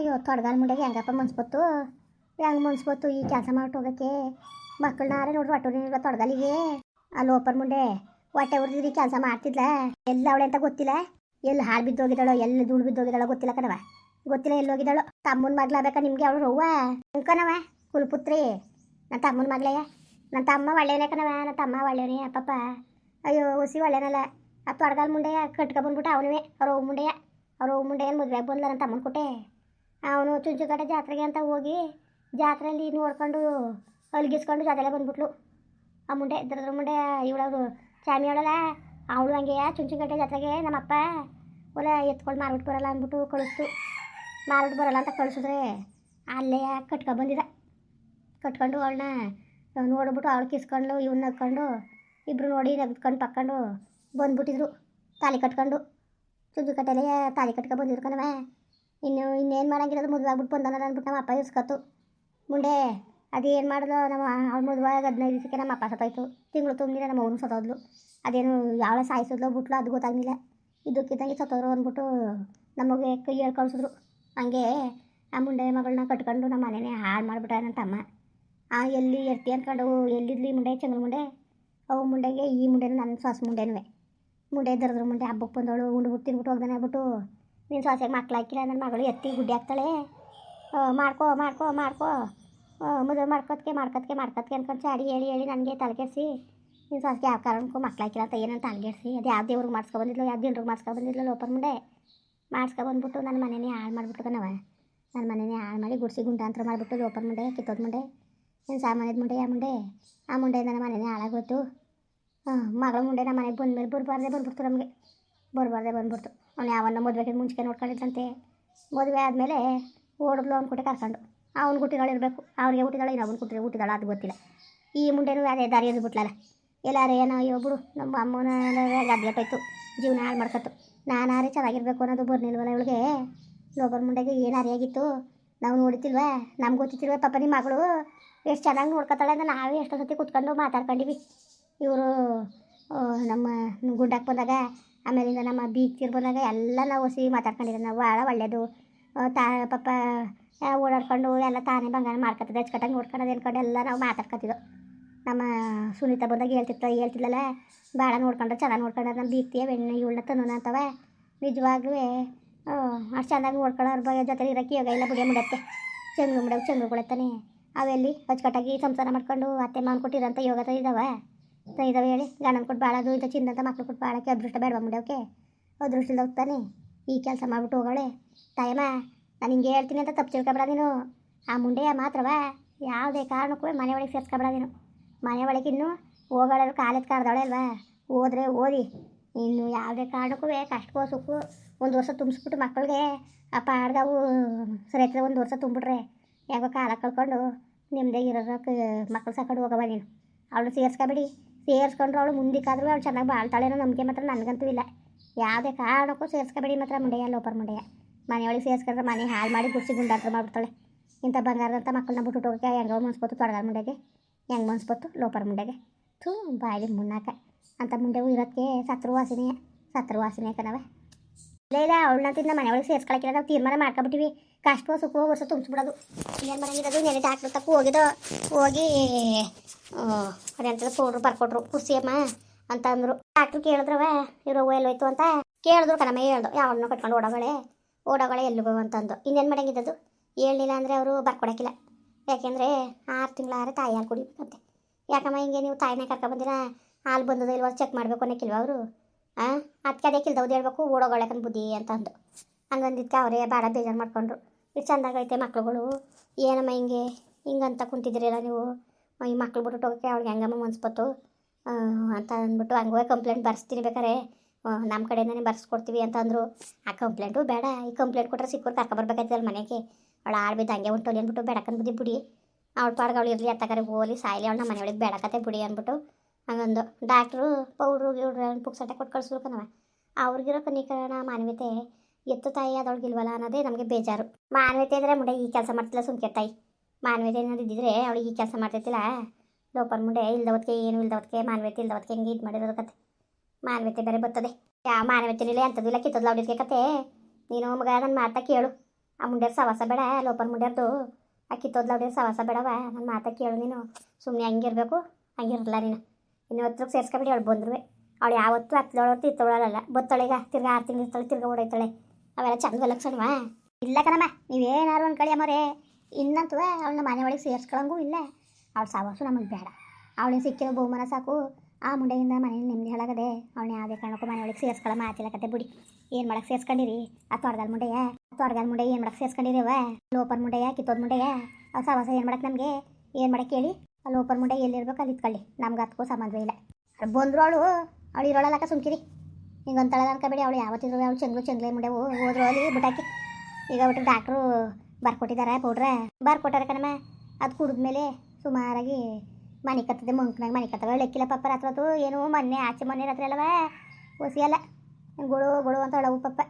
ಅಯ್ಯೋ, ತೊಡಗಾಲ ಮುಂಡೆಗೆ ಹೆಂಗಪ್ಪ ಮನ್ಸ್ಬತ್ತು ಹೆಂಗೆ ಮನ್ಸ್ಬತ್ತು ಈ ಕೆಲಸ ಮಾಡಿ ಹೋಗೋಕ್ಕೆ? ಮಕ್ಕಳನ್ನಾರೆ ನೋಡ್ರಿ, ಹೊಟ್ಟೆ ತೊಡಗಲಿಗೆ? ಅಲ್ಲಿ ಓಪರ್ ಮುಂಡೆ, ಹೊಟ್ಟೆ ಉರಿದ್ರಿ ಕೆಲಸ ಮಾಡ್ತಿದ್ಲ? ಎಲ್ಲ ಅವಳೆ ಅಂತ ಗೊತ್ತಿಲ್ಲ? ಎಲ್ಲಿ ಹಾಳು ಬಿದ್ದೋಗಿದ್ದಾಳೋ ಎಲ್ಲಿ ಧೂಳು ಬಿದ್ದೋಗಿದ್ದಾಳೋ ಗೊತ್ತಿಲ್ಲ ಕಣವ ಗೊತ್ತಿಲ್ಲ ಎಲ್ಲಿ ಹೋಗಿದ್ದಾಳೋ. ತಮ್ಮನ ಮಗ್ಲಾಬೇಕಾ ನಿಮ್ಗೆ ಅವಳು ಅವ್ವ? ಕಣವ ಕುಲ್ಪುತ್ರಿ. ನನ್ನ ತಮ್ಮನ ಮಗ್ಳೆಯ ನನ್ನ ತಮ್ಮ ಒಳ್ಳೆಯನೇ ಕಣವ ನನ್ನ ತಮ್ಮ ಒಳ್ಳೆಯವನೇ ಅಪ್ಪಪ್ಪ. ಅಯ್ಯೋ, ಹುಸಿ ಒಳ್ಳೆನಲ್ಲ. ಆ ತೊಡಗಾಲ ಮುಂಡೆಯ ಕಟ್ಕ ಬಂದ್ಬಿಟ್ಟು ಅವನುವೇ, ಅವ್ರ ಮುಂಡೆಯ. ಅವ್ರ ಅವ್ವ ಮುಂಡೆ ಏನು ಮದುವೆ ಬಂದ್ಲ ನನ್ನ ತಮ್ಮನ ಕೊಟ್ಟೆ ಅವನು ಚುಂಚುಕಟ್ಟೆ ಜಾತ್ರೆಗೆ ಅಂತ ಹೋಗಿ ಜಾತ್ರೆಯಲ್ಲಿ ನೋಡ್ಕೊಂಡು ಅಲ್ಗಿಸ್ಕೊಂಡು ಜೊತೆಲೆ ಬಂದ್ಬಿಟ್ಲು. ಆ ಮುಂಡೆ ಇದ್ರದ್ರ ಮುಂಡೆ ಇವಳವರು ಚಾಮಿ ಹೇಳಲ್ಲ ಅವಳು ಹಂಗೆ ಚುಂಚುಕಟ್ಟೆ ಜಾತ್ರೆಗೆ ನಮ್ಮಪ್ಪ ಒಲ ಎತ್ಕೊಂಡು ಮಾರ್ಬಿಟ್ಟು ಬರಲ್ಲ ಅಂದ್ಬಿಟ್ಟು ಕಳಿಸ್ತು. ಮಾರ್ಬಿಟ್ಟು ಬರಲ್ಲ ಅಂತ ಕಳಿಸಿದ್ರೆ ಅಲ್ಲೇ ಕಟ್ಕೊ ಬಂದಿದ್ದ ಕಟ್ಕೊಂಡು ಅವಳನ್ನ ನೋಡ್ಬಿಟ್ಟು ಅವಳು ಕಿಸ್ಕೊಂಡು ಇವ್ನ ನಗ್ಕೊಂಡು ಇಬ್ಬರು ನೋಡಿ ನಗ್ಕೊಂಡು ಪಕ್ಕೊಂಡು ಬಂದ್ಬಿಟ್ಟಿದ್ರು. ತಾಲಿ ಕಟ್ಕೊಂಡು. ಚುಂಚು ಕಟ್ಟೆಲೆ ತಾಲಿ ಕಟ್ಕೊಂಡು ಬಂದಿದ್ರು ಕಣವ ಇನ್ನು ಇನ್ನೇನು ಮಾಡೋಂಗಿರೋದು ಮದುವೆ ಆಗ್ಬಿಟ್ಟು ಬಂದನ ಅಂದ್ಬಿಟ್ಟು ನಮ್ಮ ಅಪ್ಪ ಇಸ್ಕತ್ತು ಮುಂಡೆ ಅದೇನು ಮಾಡಿದ್ಲು? ನಮ್ಮ ಅವ್ಳು ಮದುವೆ ಹದಿನೈದು ದಿವಸಕ್ಕೆ ನಮ್ಮ ಅಪ್ಪ ಸತ್ತೋಯ್ತು. ತಿಂಗಳು ತುಂಬಿಲ್ಲ ನಮ್ಮ ಅವನು ಸತ್ತೋದ್ಲು. ಅದೇನು ಯಾವಳ ಸಾಯಿಸಿದ್ಲು ಬಿಟ್ಲು ಅದು ಗೊತ್ತಾಗಲಿಲ್ಲ. ಇದಕ್ಕಿದ್ದಂಗೆ ಸತ್ತೋದ್ರು ಅಂದ್ಬಿಟ್ಟು ನಮಗೆ ಕೈ ಹೇಳಿ ಕಳಿಸಿದ್ರು. ಹಂಗೆ ಆ ಮುಂಡೆ ಮಗಳನ್ನ ಕಟ್ಕೊಂಡು ನಮ್ಮ ಮನೆನೇ ಹಾಳು ಮಾಡಿಬಿಟ್ಟ ನನ್ನ ಆ ಎಲ್ಲಿ ಎರ್ತಿ ಅಂದ್ಕೊಂಡು ಎಲ್ಲಿದ್ಲಿ ಮುಂಡೆ ಚಂದ್ರ ಮುಂಡೆ? ಅವು ಮುಂಡೆಗೆ ಈ ಮುಂಡೆನೂ ನನ್ನ ಸಾಸು ಮುಂಡೆನೂ ಮುಂಡೆ ದರದ್ರ ಮುಂಡೆ ಹಬ್ಬಕ್ಕೆ ಬಂದವಳು ಉಂಡ್ಬಿಟ್ಟು ತಿನ್ಬಿಟ್ಟು ಹೋಗ್ದಾನೆ ಆಗ್ಬಿಟ್ಟು ನೀನು ಸೊಸೆಗೆ ಮಕ್ಳು ಹಾಕಿಲ್ಲ ನನ್ನ ಮಗಳು ಎತ್ತಿ ಗುಡ್ಡಿ ಹಾಕ್ತಾಳೆ. ಮಾಡ್ಕೊ, ಮಾಡ್ಕೋ ಮಾಡ್ಕೋ. ಮದುವೆ ಮಾಡ್ಕೊತ್ಕೆ ಮಾಡ್ಕೊತ್ಕೆ ಮಾಡ್ಕೊತ್ಕೆ ಅನ್ಕೊಂಡು ಚಾಡಿ ಹೇಳಿ ಹೇಳಿ ನನಗೆ ತಲೆಗೆಡ್ಸಿ ನಿನ್ನ ಸೊಸೆಗೆ ಯಾವ ಕಾರಣಕ್ಕೂ ಮಕ್ಳು ಹಾಕಿಲ್ಲ ಅಂತ ಏನಂತ ತಲೆಗೆಡ್ಸಿ ಅದು ಯಾವ ದೇವ್ರಿಗೆ ಮಾಡಿಸ್ಕೊ ಬಂದಿದ್ಲು ಯಾವ ದಿನ್ರಿಗೆ ಮಾಡಿಸ್ಕೊ ಬಂದಿದ್ಲು ಲೋಪರ್ ಮುಂಡೆ ಮಾಡಿಸ್ಕೊ ಬಂದ್ಬಿಟ್ಟು ನನ್ನ ಮನೇನೇ ಹಾಳು ಮಾಡಿಬಿಟ್ಟು ಕಣವ ನನ್ನ ಮನೇನೇ ಹಾಳು ಮಾಡಿ ಗುಡಿಸಿ ಗುಂಡಾಂತರ ಮಾಡಿಬಿಟ್ಟು ಲೋಪರ್ ಮುಂಡೆ ಕಿತ್ತೋದ್ ಮುಂಡೆ ನಿನ್ನ ಸಾಮಾನ್ಯದ ಮುಂಡೆ ಆ ಮುಂಡೆ ಆ ಮುಂಡೆ ನನ್ನ ಮನೆನೇ ಹಾಳಾಗೋಯ್ತು ಮಗಳ ಮುಂಡೆ ನಮ್ಮ ಮನೆಗೆ ಬಂದ್ಮೇಲೆ ಬುರ್ಬಾರ್ದೆ ಬಂದ್ಬಿಡ್ತು ನಮಗೆ. ಬರಬಾರ್ದೆ ಬಂದ್ಬಿಡ್ತು. ಅವನು ಯಾವನ್ನ ಮದುವೆಗೆ ಮುಂಚೆ ನೋಡ್ಕೊಂಡಿದ್ದಂತೆ. ಮದುವೆ ಆದಮೇಲೆ ಓಡಿದ್ಲು ಅವ್ನು ಕರ್ಕೊಂಡು ಅವ್ನು ಹುಟ್ಟಿದಳು ಇರಬೇಕು. ಅವ್ರಿಗೆ ಇನ್ನು ಅವ್ನು ಕುಟ್ಟಿದ್ರೆ ಹುಟ್ಟಿದಾಳು ಅದು ಗೊತ್ತಿಲ್ಲ. ಈ ಮುಂಡೆನೂ ಅದೇ ದಾರಿ ಎದ್ದು ಬಿಟ್ಲಲ್ಲ. ಎಲ್ಲಾರು ಏನೋ ಬಿಡು, ನಮ್ಮ ಅಮ್ಮನ ಗದ್ಗೆಟ್ಟೋಯ್ತು ಜೀವನ ಹಾಳು ಮಾಡ್ಕೊತು. ನಾನಾರೇ ಚೆನ್ನಾಗಿರ್ಬೇಕು ಅನ್ನೋದು ಬರ್ನಿಲ್ವಲ್ಲ ಇವಳಿಗೆ? ಲೋಬರ್ ಮುಂಡೆಗೆ ಏನು ಅರಿಯಾಗಿತ್ತು? ನಾವು ನೋಡ್ತಿಲ್ವಾ ನಮ್ಗೆ ಗೊತ್ತಿತ್ತಿಲ್ವ ಪಾಪ ನಿಮ್ಮ ಮಗಳು? ಎಷ್ಟು ಚೆನ್ನಾಗಿ ನೋಡ್ಕೊತಾಳೆ ಅಂತ ನಾವೇ ಎಷ್ಟೋ ಸತಿ ಕುತ್ಕೊಂಡು ಮಾತಾಡ್ಕೊಂಡಿವಿ. ಇವರು ನಮ್ಮ ಗುಡ್ಡಕ್ಕೆ ಬಂದಾಗ ಆಮೇಲಿಂದ ನಮ್ಮ ಬೀಚ್ ಬಂದಾಗ ಎಲ್ಲ ನಾವು ಸಿ ಮಾತಾಡ್ಕೊಂಡಿದ್ದೀವಿ ನಾವು. ಭಾಳ ಒಳ್ಳೆಯದು ತಾ, ಪಾಪ ಓಡಾಡ್ಕೊಂಡು ಎಲ್ಲ ತಾನೇ ಬಂಗಾರ ಮಾಡ್ಕೊತದೆ ಅಚ್ಚುಕಟ್ಟಾಗಿ ನೋಡ್ಕೊಳೋದು ಹೇಳ್ಕೊಂಡು ಎಲ್ಲ ನಾವು ಮಾತಾಡ್ಕೊತಿದ್ದೋ. ನಮ್ಮ ಸುನೀತಾ ಬಂದಾಗ ಹೇಳ್ತಿತ್ತು ಹೇಳ್ತಿಲ್ಲಲ್ಲ ಭಾಳ ನೋಡ್ಕೊಂಡ್ರೆ, ಚೆನ್ನಾಗಿ ನೋಡ್ಕೊಂಡ್ರೆ. ನಮ್ಮ ಬೀಗ್ತಿಯ ಬೆಣ್ಣೆ ಇವಳನ್ನ ತನ್ನೋಣ ಅಂತವೆ. ನಿಜವಾಗ್ಲೂ ಅಷ್ಟು ಚೆನ್ನಾಗಿ ನೋಡ್ಕೊಳ್ಳೋರು ಬಗ್ಗೆ ಜೊತೆ ಇರೋಕ್ಕೆ ಯೋಗ ಇಲ್ಲ ಬುಡಿಯ ಮುಡತ್ತೆ ಚಂದ್ರ ಮುಡಕ್ಕೆ ಚಂದ್ರ ಕೊಡತ್ತಾನೆ ಅವೆಲ್ಲಿ ಅಚ್ಚುಕಟ್ಟಾಗಿ ಸಂಸಾರ ಮಾಡ್ಕೊಂಡು ಅತ್ತೆ ಮಾವನ್ ಕೊಟ್ಟಿರೋಂಥ ಯೋಗ ಇದಾವೆ. ಇದಾವೆ ಹೇಳಿ. ಗಂಡನ ಕೊಟ್ಟು ಬಾಳೋದು ಇಂಥ ಚಿನ್ನಂತ ಮಕ್ಳು ಕೊಟ್ಟು ಬಾಳಕ್ಕೆ ಅದೃಷ್ಟ ಬೇಡ ಮುಂಡವಕ್ಕೆ ಅದೃಷ್ಟ ಇಲ್ಲ ಹೋಗ್ತಾನೆ. ಈ ಕೆಲಸ ಮಾಡ್ಬಿಟ್ಟು ಹೋಗೋಳೆ. ತಾಯಮ್ಮ, ನಾನು ಹಿಂಗೆ ಹೇಳ್ತೀನಿ ಅಂತ ತಪ್ಪು ತಿಳ್ಕೊಬೇಡ ನೀನು. ಆ ಮುಂಡೆಯ ಮಾತ್ರವ? ಯಾವುದೇ ಕಾರಣಕ್ಕೂ ಮನೆ ಒಳಗೆ ಸೇರ್ಸ್ಕೊಬೇಡ ನೀನು. ಮನೆ ಒಳಗೆ ಇನ್ನು ಹೋಗೋಳೆ ಕಾಲೇಜ್ ಕಾರ್ದವಳೆ ಅಲ್ವಾ? ಹೋದ್ರೆ ಓದಿ. ಇನ್ನು ಯಾವುದೇ ಕಾರಣಕ್ಕೂ ಕಷ್ಟಕ್ಕೋ ಸುಖು ಒಂದು ವರ್ಷ ತುಂಬಿಸ್ಬಿಟ್ಟು ಮಕ್ಕಳಿಗೆ ಆ ಪಾಡ್ದವು ಸರಿ ಹತ್ರ ಒಂದು ವರ್ಷ ತುಂಬಿಟ್ರೆ ಯಾಕೋ ಕಾಲ ಕಳ್ಕೊಂಡು ನಿಮ್ಮದೇ ಇರೋದಕ್ಕೆ ಮಕ್ಕಳು ಸಾಕೊಂಡು ಹೋಗವ ನೀನು. ಅವಳು ಸೇರ್ಸ್ಕೊಬೇಡಿ. ಸೇರಿಸ್ಕೊಂಡ್ರು ಅವಳು ಮುಂದಿಕ್ಕಾದ್ರೂ ಅವಳು ಚೆನ್ನಾಗಿ ಬಾಳ್ತಾಳೇನೋ ನಂಬಿಕೆ ಮಾತ್ರ ನನಗಂತೂ ಇಲ್ಲ. ಯಾವುದೇ ಕಾರಣಕ್ಕೂ ಸೇರಿಸ್ಕೊಬೇಡಿ ಮಾತ್ರ ಮುಂಡೆಯ, ಲೋಪರ್ ಮುಂಡೆಯ. ಮನೆಯೊಳಗೆ ಸೇರಿಸ್ಕೊಂಡ್ರೆ ಮನೆ ಹಾಳು ಮಾಡಿ ಗುಡ್ಸಿ ಗುಂಡಾಟ್ರ ಮಾಡ್ಬಿಡ್ತಾಳೆ. ಇಂಥ ಬಂಗಾರದಂಥ ಮಕ್ಕಳನ್ನ ಬಿಟ್ಟು ಹೋಗೋಕೆ ಹೆಂಗೋ ಮನ್ಸ್ಬೋದು ತೊಡಗಾರ ಮುಂಡೆಗೆ ಹೆಂಗೆ ಮನ್ಸ್ಬೋದು ಲೋಪರ್ ಮುಂಡೆಗೆ ಥೂ ಬಾಯಿ ಮುನ್ನಾಕ. ಅಂತ ಮುಂಡೆವು ಇರೋಕ್ಕೆ ಸತ್ರು ವಾಸನೆ ಸತ್ರು ವಾಸನೆ ಕಣವೆ ಇಲ್ಲ ಇಲ್ಲ, ಅವಳನ್ನ ತಿಂದ ಮನೆಯೊಳಗೆ ಸೇರಿಸ್ಕೊಳಕ್ಕಿಲ್ಲ ನಾವು ತೀರ್ಮಾನ ಮಾಡ್ಕೊಬಿಟ್ಟಿವಿ. ಕಷ್ಟವೋ ಸುಖವೋ ವರ್ಷ ತುಂಬಿಸ್ಬಿಡೋದು. ಏನು ಮಾಡಂಗಿರೋದು ನೆನೆ ಡಾಕ್ಟ್ರ್ ಹೋಗಿದ್ದು? ಹೋಗಿ ಅದೆಂಥದ್ದು ಪೌಡ್ರು ಬರ್ಕೊಟ್ರು. ಕುಸಿಯಮ್ಮ ಅಂತ ಅಂದರು. ಡಾಕ್ಟ್ರು ಕೇಳಿದ್ರವ ಇರೋ ಎಲ್ಲೋಯ್ತು ಅಂತ. ಕೇಳಿದ್ರು ಕಣಮ್ಮ, ಹೇಳ್ದು. ಯಾವನ್ನ ಕಟ್ಕೊಂಡು ಓಡೋಗಳೆ. ಓಡೋಗಳೆ ಎಲ್ಲಿಗೋ ಅಂತಂದು ಇನ್ನೇನು ಮಾಡಂಗಿದ್ದದು ಹೇಳಲಿಲ್ಲ ಅಂದರೆ ಅವರು ಬರ್ಕೊಡೋಕ್ಕಿಲ್ಲ. ಯಾಕೆಂದರೆ ಆರು ತಿಂಗಳಾರೆ ತಾಯಿ ಹಾಲು ಕುಡಿಬೇಕಂತೆ. ಯಾಕಮ್ಮ, ಹಿಂಗೆ ನೀವು ತಾಯಿನೇ ಕರ್ಕೊಬಂದಿರ ಹಾಲು ಬಂದದ ಇಲ್ವೋ? ಚೆಕ್ ಮಾಡಬೇಕು ಅನ್ನೋಕ್ಕಿಲ್ವ ಅವರು? ಹಾಂ ಅದಕ್ಕೆ ಅದೇ ಕಿಲ್ದವ್ದು ಹೇಳ್ಬೇಕು ಓಡೋಗೊಳಕನ್ ಬುದ್ಧಿ ಅಂತ ಅಂದು. ಹಂಗಂದಿದ್ಕೆ ಅವರೇ ಭಾಳ ಬೇಜಾರು ಮಾಡ್ಕೊಂಡ್ರು. ಇದು ಚೆಂದಾಗೈತೆ ಮಕ್ಳುಗಳು. ಏನಮ್ಮ ಹಿಂಗೆ? ಹಿಂಗಂತ ಕುಂತಿದ್ದೀರಲ್ಲ ನೀವು? ಈ ಮಕ್ಳು ಬಿಟ್ಟು ಹೋಗೋಕ್ಕೆ ಅವ್ಳಿಗೆ ಹೆಂಗಮ್ಮ ಮನ್ಸ್ಬತ್ತು ಅಂತ ಅಂದ್ಬಿಟ್ಟು ಹಂಗೆ ಕಂಪ್ಲೇಂಟ್ ಬರ್ಸ್ತೀನಿ ಬೇಕಾರೆ. ನಮ್ಮ ಕಡೆಯಿಂದನೇ ಬರ್ಸ್ಕೊಡ್ತೀವಿ ಅಂತ ಅಂದರು. ಆ ಕಂಪ್ಲೇಂಟು ಬೇಡ. ಈ ಕಂಪ್ಲೇಂಟ್ ಕೊಟ್ಟರೆ ಸಿಕ್ಕೋರು ಕರ್ಕೊಬರ್ಬೇಕಾಯ್ತಲ್ಲ ಮನೆಗೆ. ಅವಳು ಆಡ್ಬಿದ್ದು ಬಿದ್ದು ಹಂಗೆ ಉಂಟು ಅಂದ್ಬಿಟ್ಟು ಬೇಡಕನ್ ಬುದ್ಧಿ ಬಿಡಿ. ಅವಳ ಪಾಡ್ಗೆ ಅವಳು ಇರಲಿ ಅತ್ತಕರೆ ಹೋಲಿ ಸಾಯ್ಲಿ, ಅವಳು ನಮ್ಮ ಮನೆಯೊಳಗೆ ಬೇಡಕತ್ತೆ ಬಿಡಿ ಅಂದ್ಬಿಟ್ಟು ಹಂಗಂದು. ಡಾಕ್ಟ್ರು ಪೌಡ್ರು, ಗಿವ್ಡ್ರು ಪುಕ್ಸಟ್ಟೆ ಕೊಟ್ಟು ಕಳಿಸ್ಬೇಕು ಕಣವ ಅವ್ರಿಗಿರೋ ಕನಿಕರಣ, ಮಾನವೀಯತೆ ಎತ್ತು ತಾಯಿ ಅದೊಳಗೆ ಇಲ್ವಲ್ಲ ಅನ್ನೋದೇ ನಮಗೆ ಬೇಜಾರು. ಮಾನವೀಯತೆ ಅಂದರೆ ಮುಂಡೆ ಈ ಕೆಲಸ ಮಾಡ್ತಿಲ್ಲ ಸುಮ್ಕೆ ತಾಯಿ. ಮಾನವೀಯತೆ ಏನಾದ್ರು ಇದ್ದಿದ್ರೆ ಅವಳಿಗೆ ಈ ಕೆಲಸ ಮಾಡ್ತಿರ್ತಿಲ್ಲ ಲೋಪರ್ ಮುಂಡೆ ಇಲ್ದವತ್ಗೆ ಏನು ಇಲ್ದವತ್ಗೆ ಮಾನವೀಯತೆ ಇಲ್ದವತ್ಗೆ ಹೆಂಗೆ ಇದು ಮಾಡಿರೋದು ಕತೆ. ಮಾನವೀಯತೆ ಬೇರೆ ಬರ್ತದೆ. ಯಾವ ಮಾನವೀಯತೆ ಇಲ್ಲ ಅಂಥದ್ದು ಇಲ್ಲ, ಕಿತ್ತದ್ಲ ಕತೆ. ನೀನು ಮಗ ನನ್ನ ಮಾತಾ ಕೇಳು. ಆ ಮುಂಡ್ಯಾರ ಸವಾಸ ಬೇಡ ಲೋಪರ್ ಮುಂಡ್ಯಾರ್ದು ಆ ಕಿತ್ತೋದ್ಲ ಅವ್ರ ಸವಾಸ ಬೇಡವ ನನ್ನ ಮಾತಾ ಕೇಳು ನೀನು. ಸುಮ್ಮನೆ ಹಂಗಿರ್ಬೇಕು ಹಂಗಿರಲ್ಲ ನೀನು. ಇನ್ನು ಹತ್ರಕ್ಕೆ ಸೇರ್ಸ್ಕೊಬಿಡಿ ಅವಳು ಬಂದ್ರು ಅವಳು ಯಾವತ್ತೂ ಹತ್ತದವಳು ತಿತ್ತವಳಲ್ಲ ಬತ್ತೊಳೆಗ ತಿರ್ಗಾ ಆರು ತಿಂಗಳು ಇರ್ತಾಳೆ ತಿರ್ಗಾ ಓಡೈತಾಳೆ ಅವೆಲ್ಲ ಚಂದ ಲಕ್ಷಣವಾ? ಇಲ್ಲ ಕಣಮ್ಮ ನೀವೇನಾರು ಅನ್ಕೊಳ್ಳಿ ಅಮ್ಮರೇ ಇನ್ನಂತೂ ಅವಳನ್ನ ಮನೆ ಒಳಗೆ ಸೇರಿಸ್ಕೊಳಂಗೂ ಇಲ್ಲ. ಅವಳು ಸಾವಾಸು ನಮಗೆ ಬೇಡ. ಅವಳಿಗೆ ಸಿಕ್ಕಿರೋ ಬಹುಮಾನ ಸಾಕು. ಆ ಮುಂಡೆಯಿಂದ ಮನೇಲಿ ನೆಮ್ಮದಿ ಹೇಳಾಗದೆ ಅವಳನ್ನ ಯಾವುದೇ ಕಾರಣಕ್ಕೂ ಮನೆ ಒಳಗೆ ಸೇರ್ಸ್ಕೊಳ್ಳೋ ಮಾತಿಲ್ಲ ಕತೆ ಬಿಡಿ. ಏನು ಮಾಡಕ್ಕೆ ಸೇರ್ಸ್ಕೊಂಡಿರಿ? ಆ ತೊಡಗಲ್ ಮುಂಡೆಯ? ತೊಡಗಲ್ ಮುಂಡೆ ಏನು ಮಾಡಕ್ಕೆ ಸೇರ್ಸ್ಕೊಂಡಿರಿವ ಲೋಪರ್ ಮುಂಡೆಯ, ಕಿತ್ತೋದ್ ಮುಂಡೆಯ? ಆ ಸಾವಾಸ ಏನು ಮಾಡಕ್ಕೆ ನಮಗೆ? ಏನು ಮಾಡಕ್ಕೆ ಹೇಳಿ? ಆ ಲೋಪರ್ ಮುಂಡೆ ಎಲ್ಲಿರ್ಬೇಕು ಅಲ್ಲಿ ಇತ್ಕೊಳ್ಳಿ. ನಮ್ಗೆ ಅದಕ್ಕೂ ಸಂಬಂಧವೇ ಇಲ್ಲ. ಬಂದ್ರು ಅವಳು ಅವಳು ಇರೋಳಲ್ಲಕ್ಕ ಸುಮ್ಕಿರಿ. ಹಿಂಗೊಂತಳ ಅನ್ಕೋಬೇಡಿ ಅವಳು ಯಾವತ್ತಿದ್ರು ಅವಳು ಚೆಂಗ್ಲೆ ಮುಂಡೆ ಹೋ- ಹೋದ್ರು ಅಲ್ಲಿ ಬಿಟ್ಟಾಕಿ ಈಗ ಒಟ್ಟು ಡಾಕ್ಟ್ರು ಬರ್ಕೊಟ್ಟಿದ್ದಾರೆ ಪೌಡ್ರ ಬರ್ಕೊಟ್ಟಾರೆ ಕಣಮ್ಮ. ಅದು ಕುಡಿದ್ಮೇಲೆ ಸುಮಾರಾಗಿ ಮನೆ ಕತ್ತದೆ, ಮಂಕ್ನಾಗ ಮನೆ ಕತ್ತವೆ ಲೆಕ್ಕಿಲ್ಲ ಪಪ್ಪ ರಾತ್ರಿ ಏನು ಮೊನ್ನೆ, ಆಚೆ ಮೊನ್ನೆ ರಾತ್ರಿ ಅಲ್ಲವ? ಒಸಿಯಲ್ಲ ಗುಳು ಗುಳು ಅಂತ ಅಳವು ಪಪ್ಪ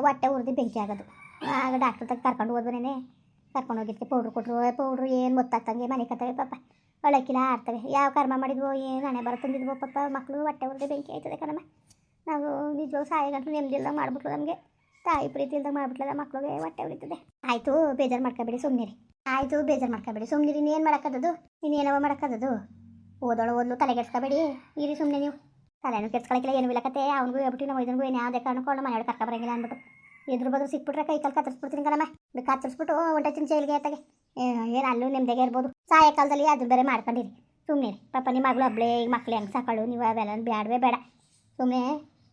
ಹೊಟ್ಟೆ ಉರ್ದು ಬೆಂಕಿ ಆಗೋದು. ಆಗ ಡಾಕ್ಟ್ರ್ ತಗ ಕರ್ಕೊಂಡು ಹೋದ್ವನೇನೆ ಕರ್ಕೊಂಡು ಹೋಗಿದ್ದೆ ಪೌಡ್ರ್ ಕೊಟ್ಟರು ಪೌಡ್ರು ಏನು ಗೊತ್ತಾಗ್ತಂಗೆ ಮನೆ ಕತ್ತವೆ ಪಪ್ಪ ಅಳಕ್ಕಿಲ್ಲ ಆಡ್ತವೆ. ಯಾವ ಕರ್ಮ ಮಾಡಿದ್ವೋ, ಏನು ಹಣೆ ಬರ ತಂದಿದ್ವೋ ಪಪ್ಪ ಮಕ್ಕಳು ಹೊಟ್ಟೆ ಉರ್ದು ಬೆಂಕಿ ಆಯ್ತದೆ ಕಣಮ್ಮ. ನಾವು ನಿಜವಾಗ ಸಾಯಿಗಂಟು ನೆಮ್ಮದಿ ಇಲ್ದಂಗೆ ಮಾಡ್ಬಿಟ್ರು ನಮಗೆ. ತಾಯಿ ಪ್ರೀತಿ ಇಲ್ದಂಗೆ ಮಾಡ್ಬಿಟ್ಲ ಮಕ್ಳಿಗೆ ಹೊಟ್ಟೆ ಉಳಿತದೆ ಆಯಿತು, ಬೇಜಾರು ಮಾಡ್ಕೋಬೇಡಿ ಸುಮ್ಮನಿರಿ ಆಯಿತು, ಬೇಜಾರು ಮಾಡ್ಕೋಬೇಡಿ ಸುಮ್ಮನಿರಿ ಇನ್ನೇನು ಮಾಡೋಕ್ಕದದು ಇನ್ನೇನವ ಮಾಡೋಕ್ಕದದು ಓದೋಳು, ಓದಲು, ತಲೆ ಕೆಡ್ಸ್ಕೊಬೇಡಿ. ಇರಿ ಸುಮ್ಮನೆ ನೀವು. ತಲೆನೂ ಕೆಡ್ಸ್ಕೊಳಕ್ಕಿಲ್ಲ ಏನು ಇಲ್ಲಕತ್ತೆ ಕತೆ. ಅವ್ನಿಗೂ ಹೇಳ್ಬಿಟ್ಟು ನಾವು ಇದನ್ಗೂ ಏನು ಯಾವುದೇ ಕಾರಣಕ್ಕೂ ಮನೆಯೊಳಗೆ ಕರ್ಕೊ ಬರಂಗಿಲ್ಲ ಅಂದ್ಬಿಟ್ಟು. ಎದುರು ಬದಲು ಸಿಕ್ಬಿಟ್ರೆ ಕೈ ಕಾಲು ಕತ್ತರಿಸ್ಬಿಡ್ತೀನಿ ಕಣಮ್ಮ. ಬೇಕು ಕತ್ತರಿಸ್ಬಿಟ್ಟು ಒಂಟಚಿನ ಜೈಲಿಗೆ ಆತಾಗೆ ಏನು ಅಲ್ಲೂ ನಿಮ್ದಾಗೆ ಇರ್ಬೋದು. ಸಾಯಂಕಾಲದಲ್ಲಿ ಅದು ಬೇರೆ ಮಾಡ್ಕೊಂಡಿರಿ. ಸುಮ್ಮನೆ ಪಾಪ ನಿಮ್ಮ ಮಗಳು ಒಬ್ಳೆ ಈಗ ಮಕ್ಳು ಹೆಂಗೆ ಸಾಕಳು? ನೀವು ಅವೆಲ್ಲ ಬ್ಯಾಡವೇ ಬೇಡ. ಸುಮ್ಮನೆ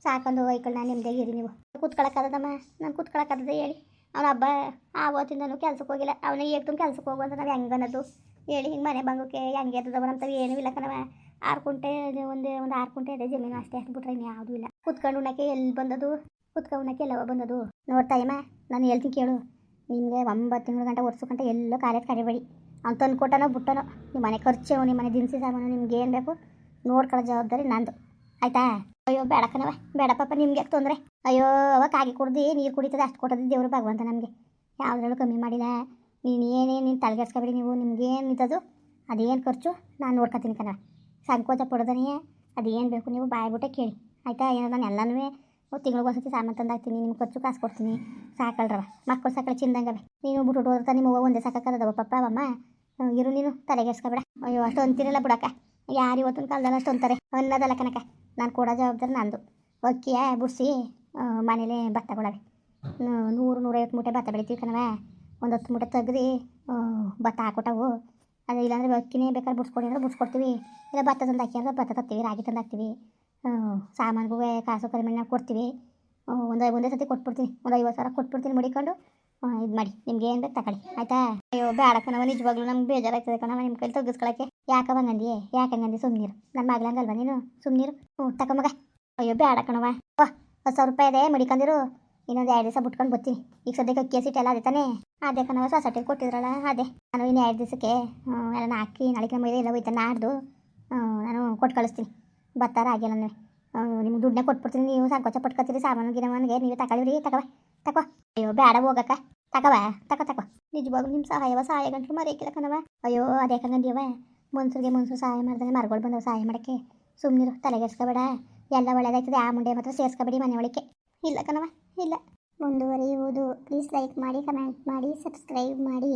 ಸಾಕೊಂಡು ನಾನು ನಿಮ್ದೇ ಇರಿ ನೀವು. ಕೂತ್ಕೊಳಕ್ಕದಮ್ಮ ನಾನು ಕೂತ್ಕೊಳಕ್ಕದ ಹೇಳಿ. ಅವನ ಹಬ್ಬ ಆವತ್ತಿಂದನು ಕೆಲ್ಸಕ್ಕೆ ಹೋಗಿಲ್ಲ. ಅವನ ಈಗ ತುಂಬ ಕೆಲ್ಸಕ್ಕೆ ಹೋಗುವಂತ ನಾವು ಹೆಂಗೆ ಅನ್ನೋದು ಹೇಳಿ. ಹಿಂಗೆ ಮನೆ ಬಂಗಕ್ಕೆ ಹೆಂಗೆ ಎದ್ದದವ ಅಂತ ಏನೂ ಇಲ್ಲ ಕಣವ ಆರು ಕುಂಟೆ ಒಂದು ಒಂದು ಆರು ಕುಂಟೆ ಇದೆ ಜಮೀನು ಅಷ್ಟೇ ಅಷ್ಟು ಬಿಟ್ರೆ ಇನ್ನು ಯಾವುದೂ ಇಲ್ಲ. ಕುತ್ಕೊಂಡು ಉಣ್ಣಕ್ಕೆ ಎಲ್ಲಿ ಬಂದದು? ಕುತ್ಕೊಂಡು ಉಣ್ಣಕ್ಕೆ ಎಲ್ಲವ ಬಂದದು? ನೋಡ್ತಾಯಮ್ಮ ನಾನು ಹೇಳ್ತೀನಿ ಕೇಳು. ನಿಮಗೆ ಒಂಬತ್ತು ತಿಂಗಳು ಗಂಟೆ ವರ್ಷ ಗಂಟೆ ಎಲ್ಲೋ ಕಾಲೇಜ್ ಕರಿಬೇಡಿ ಅವ್ನು ತಂದು ಕೊಟ್ಟನೋ ಬಿಟ್ಟನೋ ನಿಮ್ಮ ಮನೆ ಖರ್ಚು ನಿಮ್ಮ ಮನೆ ದಿನಸಿ ಸಾಮಾನು ನಿಮ್ಗೆ ಏನು ಬೇಕು ನೋಡ್ಕೊಳ್ಳೋ ಜವಾಬ್ದಾರಿ ನಂದು. ಆಯ್ತಾ? ಅಯ್ಯೋ ಬೇಡ ಕಣವ ಬೇಡ ಪಾಪ, ನಿಮ್ಗೆ ತೊಂದರೆ. ಅಯ್ಯೋ ಅವ ಕಾಗಿ ಕುಡ್ದು ನೀರು ಕುಡಿತದೆ? ಅಷ್ಟು ಕೊಟ್ಟದ್ದು ದೇವರು ಭಗವಂತ ನಮಗೆ. ಯಾವುದ್ರಲ್ಲೂ ಕಮ್ಮಿ ಮಾಡಿಲ್ಲ. ನೀನು ಏನೇನು ನೀನು ತಲೆಗೆಡ್ಸ್ಕೊಬೇಡಿ ನೀವು, ನಿಮ್ಗೇನು ಇದ್ದದು ಅದೇನು ಖರ್ಚು? ನಾನು ನೋಡ್ಕೊತೀನಿ ಕಣ ಸಂಕೋಚ ಪಡೋದನೇ ಅದೇನು ಬೇಕು ನೀವು ಬಾಯ್ಬಿಟ್ಟೆ ಕೇಳಿ. ಆಯಿತಾ? ಏನೋ ನಾನು ಎಲ್ಲನೂ ತಿಂಗಳಿಗೊಂದ್ಸತಿ ಸಾಮಾನು ತಂದಾಗ್ತೀನಿ ನಿಮ್ಗೆ ಖರ್ಚು ಕಾಸು ಕೊಡ್ತೀನಿ. ಸಾಕಲ್ರವ ಮಕ್ಕಳು ಸಾಕಳು ಚಿಂದಂಗವೆ. ನೀನು ಬಿಟ್ಟು ಹೋದ್ರೆ ನಿಮ್ಮ ಒಂದೇ ಸಾಕಾಗದವ ಪಪ್ಪ ಅಮ್ಮ ಇರು ನೀನು. ತಲೆಗೆಡ್ಸ್ಕೊಬೇಡ. ಅಯ್ಯೋ ಅಷ್ಟು ಅಂತೀರಲ್ಲ ಬಿಡಕ್ಕ. ಯಾರು ಇವತ್ತಿನ ಕಾಲದಲ್ಲಿ ಅಷ್ಟು ಅಂತಾರೆ ಅನ್ನೋದಲ್ಲ ಕನಕ ನಾನು ಕೊಡೋ ಜವಾಬ್ದಾರಿ ನಂದು. ಅಕ್ಕಿಯ ಬಿಡಿಸಿ ಮನೇಲಿ ಭತ್ತಗಳವೆ ನೂರು ನೂರೈವತ್ತು ಮೂಟೆ ಭತ್ತ ಬೆಳಿತೀವಿ ಕಣವೆ ಒಂದು ಹತ್ತು ಮೂಟೆ ತೆಗ್ದು ಭತ್ತ ಹಾಕೊಟ್ಟವು ಅದು ಇಲ್ಲಾಂದ್ರೆ ಅಕ್ಕಿನೇ ಬೇಕಾದ್ರೆ ಬಿಡ್ಸ್ಕೊಡಿ ಅಂದ್ರೆ ಬಿಡ್ಸ್ಕೊಡ್ತೀವಿ. ಇಲ್ಲ ಭತ್ತ ತಂದು ಹಾಕಿ ಅಂದ್ರೆ ಭತ್ತ ತರ್ತೀವಿ ರಾಗಿ ತಂದು ಹಾಕ್ತೀವಿ. ಸಾಮಾನುಗೂ ಕಾಸು ನಾವು ಕೊಡ್ತೀವಿ. ಒಂದು ಒಂದೇ ಸತಿ ಕೊಟ್ಬಿಡ್ತೀನಿ. ಒಂದು ಐವತ್ತು ಸಾವಿರ ಕೊಟ್ಬಿಡ್ತೀನಿ ಮಡಿಕೊಂಡು. ಇದು ಮಾಡಿ. ನಿಮ್ಗೆ ಏನು ಬೇಕು ತಗೊಳ್ಳಿ ಆಯ್ತಾ? ಅಯ್ಯೋ ಬೇಡ ಕಣವ ನಿಜವಾಗ್ಲೂ ನಮ್ಗೆ ಬೇಜಾರಾಗ್ತದೆ ಕಣವ ನಿಮ್ಮ ಕೈಲಿ ತೆಗಿಸ್ಕೊಳಕ್ಕೆ ಯಾಕ ಬಂದಿ ಯಾಕೆ ಹಂಗಂದಿ? ಸುಮ್ನೀರು. ನಮ್ಮ ಮಗಳಂಗಲ್ವಾ ನೀನು? ಸುಮ್ನೀರು. ಹ್ಞೂ ತಕೊಂಬಗ ಅಯ್ಯೋ ಬೇಡ ಕಣವ ಓ, ಹತ್ತು ಸಾವಿರ ರೂಪಾಯಿ ಇದೆ ಮಡಿಕೊಂಡಿರು ಇನ್ನೊಂದು ಎರಡು ದಿವಸ ಬಿಟ್ಕೊಂಡು ಬರ್ತೀನಿ ಈಗ ಸದ್ಯಕ್ಕೆ ಅಕ್ಕಿ ಸೀಟೆಲ್ಲ ಅದೇ ತಾನೇ? ಅದೇ ಕಣವ ಸೊಸೈಟಿಗೆ ಕೊಟ್ಟಿದ್ರಲ್ಲ, ಅದೇ. ನಾನು ಇನ್ನು ಎರಡು ದಿವಸಕ್ಕೆ ಎಲ್ಲ ಹಾಕಿ ನಾಳೆಗೆ ನಮ್ಮ ಎಲ್ಲ ಹೋಯ್ತಾನೆ ನಾಡ್ದು. ನಾನು ಕೊಟ್ಟು ಕಳಿಸ್ತೀನಿ. ಬರ್ತಾರ ಆಗಿಲ್ಲ ಎಲ್ಲ ನಿಮ್ಗೆ ದುಡ್ಡನ್ನ ಕೊಟ್ಬಿಡ್ತೀನಿ. ನೀವು ಸಂಕೋಚ ಪಟ್ಕೊತೀರಿ ಸಾಮಾನು ಗಿನಮಾನಿಗೆ ನೀವು ತಗೊಳ್ಳಿರಿ ತಗವ ತಕೋ ಅಯ್ಯೋ ಬೇಡ ಹೋಗಕ್ಕ. ತಗವ ತಕೋ ತಕೋ. ನಿಜವಾಗ್ಲೂ ನಿಮ್ಮ ಸಹಾಯವ, ಸಹಾಯ ಗಂಟಲು ಮರೆಯಕ್ಕಿಲ್ಲ ಕಣವ ಅಯ್ಯೋ, ಅದೇ ಕಂಗಂದಿಯವ ಮನ್ಸೂರಿಗೆ ಮನ್ಸೂರು ಸಹಾಯ ಮಾಡಿದ್ರೆ ಮರಗಳು ಬಂದವು ಸಹಾಯ ಮಾಡೋಕ್ಕೆ. ಸುಮ್ಮನಿರು ತಲೆಗೆಡ್ಸ್ಕೊಬೇಡ ಎಲ್ಲ ಒಳ್ಳೇದಾಯ್ತದೆ, ಆ ಮುಂಡೆ ಮಾತ್ರ ಸೇರಿಸ್ಕೊಬೇಡಿ ಮನೆ ಒಳಕ್ಕೆ. ಇಲ್ಲ ಕಣವ ಇಲ್ಲ. ಮುಂದುವರಿಯುವುದು ಪ್ಲೀಸ್ ಲೈಕ್ ಮಾಡಿ ಕಮೆಂಟ್ ಮಾಡಿ ಸಬ್ಸ್ಕ್ರೈಬ್ ಮಾಡಿ.